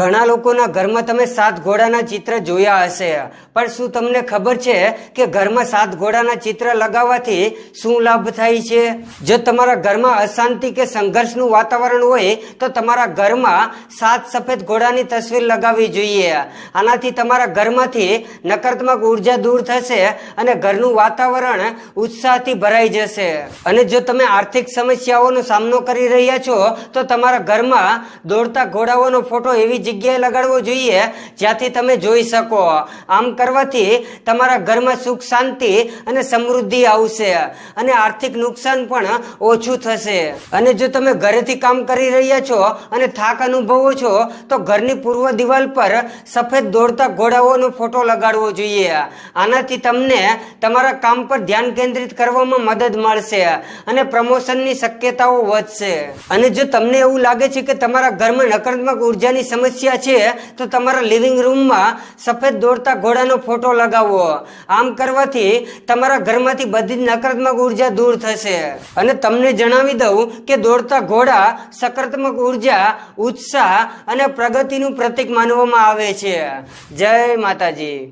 ઘણા લોકોના ઘરમાં તમે સાત ઘોડાના ચિત્ર જોયા હશે. પણ શું તમને ખબર છે કે ઘરમાં સાત ઘોડાના ચિત્ર લગાવવાથી શું લાભ થાય છે? જો તમારા ઘરમાં અશાંતિ કે સંઘર્ષનું વાતાવરણ હોય, તો તમારા ઘરમાં સાત સફેદ ઘોડાની તસવીર લગાવવી જોઈએ. આનાથી તમારા ઘરમાંથી નકારાત્મક ઊર્જા દૂર થશે અને ઘરનું વાતાવરણ ઉત્સાહથી ભરાઈ જશે. અને જો તમે આર્થિક સમસ્યાઓનો સામનો કરી રહ્યા છો, તો તમારા ઘરમાં દોડતા ઘોડાઓનો ફોટો એવી જગ્યાએ લગાડવો જોઈએ, જ્યાંથી તમે જોઈ શકો. આમ કરવાથી તમારા ઘરમાં સુખ, શાંતિ અને સમૃદ્ધિ આવશે અને આર્થિક નુકસાન પણ ઓછું થશે. અને જો તમે ઘરેથી કામ કરી રહ્યા છો અને થાક અનુભવો છો, તો ઘરની પૂર્વ દિવાલ પર સફેદ દોડતા ઘોડાઓનો ફોટો લગાડવો જોઈએ. આનાથી તમને તમારા કામ પર ધ્યાન કેન્દ્રિત કરવામાં મદદ મળશે અને પ્રમોશનની શક્યતાઓ વધશે. અને જો તમને એવું લાગે છે કે તમારા ઘરમાં નકારાત્મક ઉર્જાની સમસ્યા છે, તો તમારા લિવિંગ રૂમમાં સફેદ દોડતા ઘોડાનો ફોટો લગાવો. આમ કરવાથી તમારા ઘરમાંથી બધી નકારાત્મક ઊર્જા દૂર થશે. અને તમને જણાવી દઉં કે દોડતા ઘોડા સકારાત્મક ઊર્જા, ઉત્સાહ અને પ્રગતિનું પ્રતીક માનવામાં આવે છે. જય માતાજી.